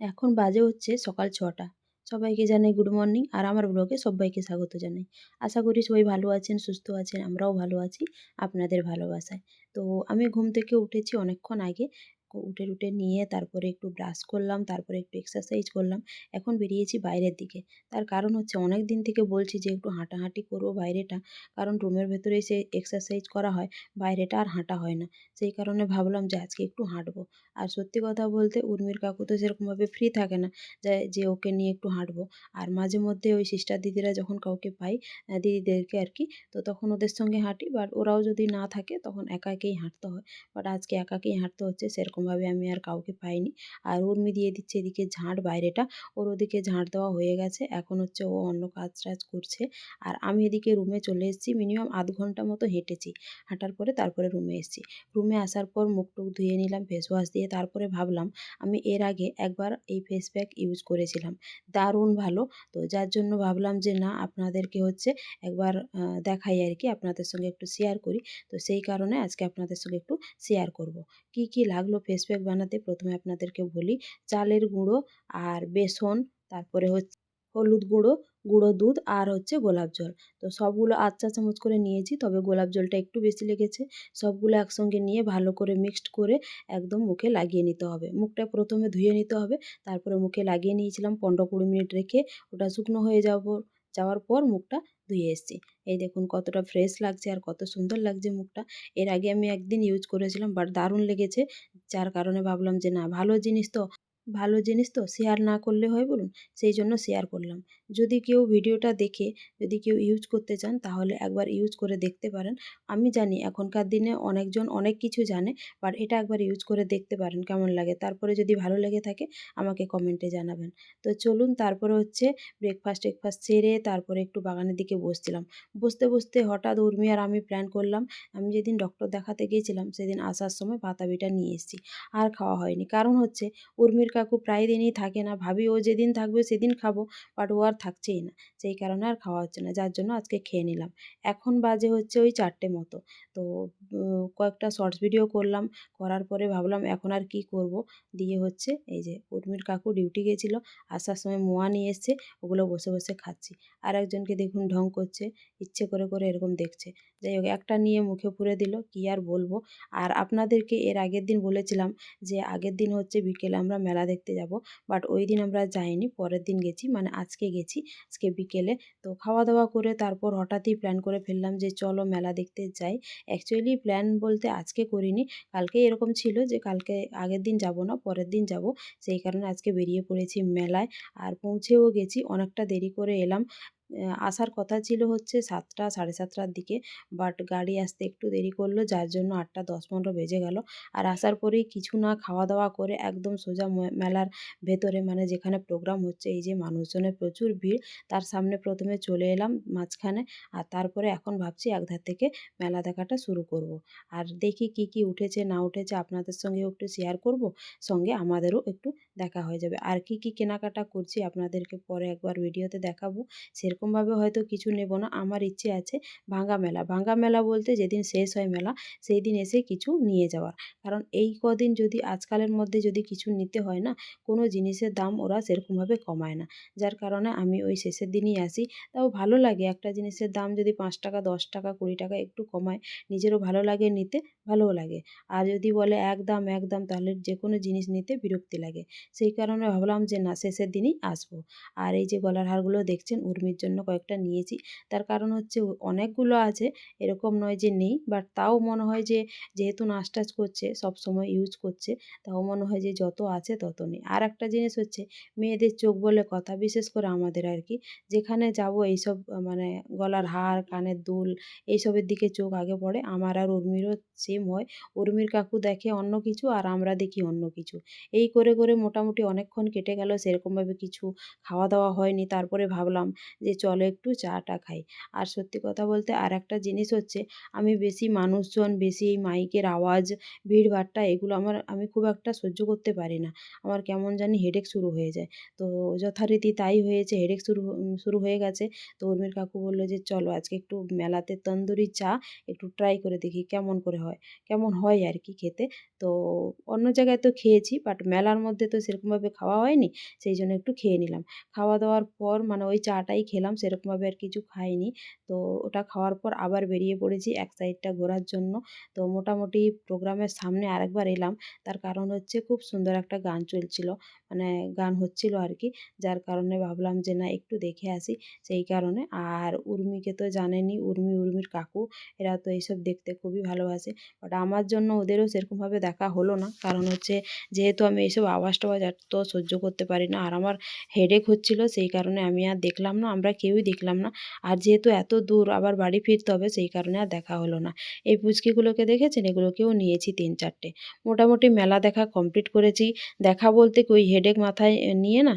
এখন বাজে হচ্ছে সকাল ছটা। সবাইকে জানাই গুড মর্নিং আর আমার ব্লগে সবাইকে স্বাগত জানাই। আশা করি সবাই ভালো আছেন, সুস্থ আছেন, আমরাও ভালো আছি, আপনাদের ভালোবাসায়। তো আমি ঘুম থেকে উঠেছি অনেকক্ষণ আগে। উঠে উঠে নিয়ে তারপরে একটু ব্রাশ করলাম, তারপরে একটু এক্সারসাইজ করলাম, এখন বেরিয়েছি বাইরের দিকে। তার কারণ হচ্ছে অনেক দিন থেকে বলছি যে একটু হাঁটাহাঁটি করব বাইরেটা, কারণ রুমের ভেতরে এসে এক্সারসাইজ করা হয়, বাইরেটা আর হাঁটা হয় না। সেই কারণে ভাবলাম যে আজকে একটু হাঁটবো। আর সত্যি কথা বলতে উর্মির কাকু তো সেরকমভাবে ফ্রি থাকে না, যে ওকে নিয়ে একটু হাঁটবো। আর মাঝে মধ্যে ওই সিস্টার দিদিরা যখন কাউকে পাই দিদিদেরকে আর কি, তো তখন ওদের সঙ্গে হাঁটি বাট ওরাও যদি না থাকে তখন একা একাই হাঁটতে হয়। বাট আজকে একাকেই হাঁটতে হচ্ছে সেরকমভাবে আমি আর কাউকে পাইনি। আর উর্মি দিয়ে দিচ্ছে এদিকে ঝাঁট বাইরেটা। ওর ওদিকে ঝাঁট দেওয়া হয়ে গেছে। এখন হচ্ছে ও অন্য কাজ টাজ করছে। আর আমি এদিকে রুমে চলে এসেছি। মিনিমাম আধ ঘণ্টা মতো হেঁটেছি। হাঁটার পরে তারপরে রুমে এসেছি। রুমে আসার পর মুখ টুক ধুয়ে নিলাম ফেস ওয়াশ দিয়ে তারপরে ভাবলাম, আমি এর আগে একবার এই ফেস প্যাক ইউজ করেছিলাম। দারুণ ভালো। তো যার জন্য ভাবলাম যে, না, আপনাদেরকে হচ্ছে একবার দেখাই আর কি, আপনাদের সঙ্গে একটু শেয়ার করি। তো সেই কারণে আজকে আপনাদের সঙ্গে একটু শেয়ার করব। কি কি লাগল ফেস প্যাক বানাতে প্রথমে আপনাদেরকে বলি চালের গুঁড়ো আর বেসন, তারপরে হচ্ছে হলুদ গুঁড়ো গুঁড়ো দুধ আর হচ্ছে গোলাপ জল। তো সবগুলো আধ চা চামচ করে নিয়েছি, তবে গোলাপ জলটা একটু বেশি লেগেছে। সবগুলো একসঙ্গে নিয়ে ভালো করে মিক্সড করে একদম মুখে লাগিয়ে নিতে হবে। মুখটা প্রথমে ধুয়ে নিতে হবে, তারপরে মুখে লাগিয়ে নিয়েছিলাম পনেরো কুড়ি মিনিট রেখে। ওটা শুকনো হয়ে যাব যাওয়ার পর মুখটা ধুয়ে এসেছি। এই দেখুন কতটা ফ্রেশ লাগছে আর কত সুন্দর লাগছে মুখটা। এর আগে আমি একদিন ইউজ করেছিলাম বাট দারুণ লেগেছে। যার কারণে ভাবলাম যে না, ভালো জিনিস তো। ভালো জিনিস তো শেয়ার না করলে হয় বলুন? সেই জন্য শেয়ার করলাম। যদি কেউ ভিডিওটা দেখে, যদি কেউ ইউজ করতে চান, তাহলে একবার ইউজ করে দেখতে পারেন। আমি জানি এখনকার দিনে অনেকজন অনেক কিছু জানে বাট এটা একবার ইউজ করে দেখতে পারেন কেমন লাগে। তারপরে যদি ভালো লেগে থাকে, আমাকে কমেন্টে জানাবেন। তো চলুন, তারপরে হচ্ছে ব্রেকফাস্ট টেকফাস্ট সেরে তারপরে একটু বাগানের দিকে বসছিলাম। বসতে বসতে হঠাৎ উর্মি আর আমি প্ল্যান করলাম, আমি যেদিন ডক্টর দেখাতে গিয়েছিলাম, সেদিন আসার সময় পাতাবিটা নিয়ে এসেছি। আর খাওয়া হয়নি। কারণ হচ্ছে উর্মির কাকু প্রায় দিনই থাকে না। ভাবি, ও যেদিন থাকবে সেদিন খাব। বাট ও আর থাকছেই না। সেই কারণে আর খাওয়া হচ্ছে না, যার জন্য আজকে খেয়ে নিলাম। এখন বাজে হচ্ছে ওই চারটে মতো। তো কয়েকটা শর্টস ভিডিও করলাম। করার পরে ভাবলাম এখন আর কি করব? দিয়ে হচ্ছে এই যে উর্মির কাকু ডিউটি গেছিল। আসার সময় মোয়া নিয়ে এসছে, ওগুলো বসে বসে খাচ্ছি। আর একজনকে দেখুন ঢং করছে, ইচ্ছে করে করে এরকম দেখছে। যাই হোক, একটা নিয়ে মুখে পুরে দিল, কি আর বলব? আর আপনাদেরকে এর আগের দিন বলেছিলাম যে আগের দিন হচ্ছে বিকেলে আমরা মেলা দেখতে যাব। বাট ওই দিন আমরা যাইনি, পরের দিন গেছি মানে আজকে গেছি, আজকে বিকেলে। তো খাওয়া দাওয়া করে তারপর হঠাৎই প্ল্যান করে ফেললাম যে চলো মেলা দেখতে যাই। অ্যাকচুয়ালি প্ল্যান বলতে আজকে করিনি কালকে এরকম ছিল যে কালকে আগের দিন যাব না, পরের দিন যাব। সেই কারণে আজকে বেরিয়ে পড়েছি মেলায়। আর পৌঁছেও গেছি, অনেকটা দেরি করে এলাম। আসার কথা ছিল হচ্ছে সাতটা, সাড়ে সাতটার দিকে। বাট গাড়ি আসতে একটু দেরি করল, যার জন্য আটটা দশ পনেরো বেজে গেল। আর আসার পরেই কিছু না খাওয়া দাওয়া করে একদম সোজা মেলার ভেতরে মানে যেখানে প্রোগ্রাম হচ্ছে, এই যে মানুষজনের প্রচুর ভিড়, তার সামনে প্রথমে চলে এলাম মাঝখানে। আর তারপরে এখন ভাবছি একধার থেকে মেলা দেখাটা শুরু করব। আর দেখি কি কি উঠেছে, না উঠেছে আপনাদের সঙ্গেও একটু শেয়ার করব। সঙ্গে আমাদেরও একটু দেখা হয়ে যাবে। আর কি কি কেনাকাটা করছি আপনাদেরকে পরে একবার ভিডিওতে দেখাবো। সেরকমভাবে হয়তো কিছু নেব না, আমার ইচ্ছে আছে ভাঙ্গা মেলা। ভাঙ্গা মেলা বলতে যেদিন শেষ হয় মেলা, সেই দিন এসে কিছু নিয়ে যাওয়ার। কারণ এই কদিন যদি আজকালের মধ্যে যদি কিছু নিতে হয় না, কোনো জিনিসের দাম ওরা সেরকমভাবে কমায় না। যার কারণে আমি ওই শেষের দিনই আসি। তাও ভালো লাগে একটা জিনিসের দাম যদি পাঁচ টাকা, দশ টাকা, কুড়ি টাকা একটু কমায়, নিজেরও ভালো লাগে নিতে, ভালোও লাগে। আর যদি বলে এক দাম এক দাম তাহলে যে কোনো জিনিস নিতে বিরক্তি লাগে। সেই কারণে ভাবলাম যে না, শেষের দিনই আসব। আর এই যে গলার হারগুলো দেখছেন, উর্মির জন্য কয়েকটা নিয়েছি। তার কারণ হচ্ছে অনেকগুলো আছে, এরকম নয় যে নেই বাট তাও মনে হয় যে যেহেতু নাচ টাচ করছে, সব সময় ইউজ করছে, তাও মনে হয় যে যত আছে তত নেই। আর একটা জিনিস হচ্ছে, মেয়েদের চোখ বলে কথা, বিশেষ করে আমাদের আর কি, যেখানে যাব এইসব মানে গলার হার, কানের দুল, এইসবের দিকে চোখ আগে পড়ে। আমার আর উর্মিরও সেম হয়। উর্মির কাকু দেখে অন্য কিছু আর আমরা দেখি অন্য কিছু। এই করে করে মোটামুটি অনেকক্ষণ কেটে গেল, সেরকমভাবে কিছু খাওয়া দাওয়া হয়নি। তারপরে ভাবলাম যে চলো একটু চাটা খাই। আর সত্যি কথা বলতে আর একটা জিনিস হচ্ছে, আমি বেশি মানুষজন, বেশি এই মাইকের আওয়াজ ভিড়ভাট্টা এগুলো আমার, আমি খুব একটা সহ্য করতে পারি না। আমার কেমন জানি হেডেক শুরু হয়ে যায়। তো যথারীতি তাই হয়েছে হেডেক শুরু শুরু হয়ে গেছে। তো উর্মির কাকু বলল যে, চলো আজকে একটু মেলাতে তন্দুরি চা, একটু ট্রাই করে দেখি কেমন করে হয়, কেমন হয় আর কি খেতে। তো অন্য জায়গায় তো খেয়েছি বাট মেলার মধ্যে তো সেরকমভাবে খাওয়া হয়নি, সেই জন্য একটু খেয়ে নিলাম। খাওয়া দাওয়ার পর মানে ওই চাটাই খেলাম সেরকমভাবে আর কিছু খাইনি। তো ওটা খাওয়ার পর আবার বেরিয়ে পড়েছি এক সাইডটা ঘোরার জন্য। তো মোটামুটি প্রোগ্রামের সামনে আরেকবার এলাম। তার কারণ হচ্ছে খুব সুন্দর একটা গান চলছিল মানে গান হচ্ছিল আর কি। যার কারণে ভাবলাম যে না, একটু দেখে আসি সেই কারণে। আর উর্মিকে তো জানেনি উর্মি, উর্মির কাকু, এরা তো এইসব দেখতে খুবই ভালোবাসে। বাট আমার জন্য ওদেরও সেরকমভাবে দেখা হলো না। কারণ হচ্ছে যেহেতু আমি এইসব আওয়াজ টাওয়াজ এত সহ্য করতে পারি না, আর আমার হেডেক হচ্ছিল, সেই কারণে আমি আর দেখলাম না। আমরা কেউই দেখলাম না। আর যেহেতু এত দূর আবার বাড়ি ফিরতে হবে, সেই কারণে আর দেখা হলো না। এই পুচকিগুলোকে দেখেছেন? এগুলোকেও নিয়েছি তিন চারটে। মোটামুটি মেলা দেখা কমপ্লিট করেছি। দেখা বলতে ওই হেডেক মাথায় নিয়ে না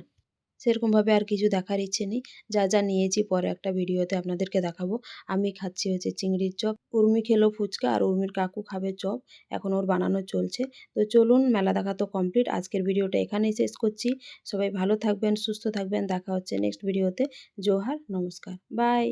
সেরকমভাবে আর কিছু দেখার ইচ্ছে নেই। যা যা নিয়েছি পরে একটা ভিডিওতে আপনাদেরকে দেখাবো। আমি খাচ্ছি হচ্ছে চিংড়ির চপ। উর্মি খেলো ফুচকা আর উর্মির কাকু খাবে চপ। এখন ওর বানানো চলছে। তো চলুন, মেলা দেখা তো কমপ্লিট আজকের ভিডিওটা এখানেই শেষ করছি। সবাই ভালো থাকবেন, সুস্থ থাকবেন। দেখা হচ্ছে নেক্সট ভিডিওতে। জোহার, নমস্কার। বাই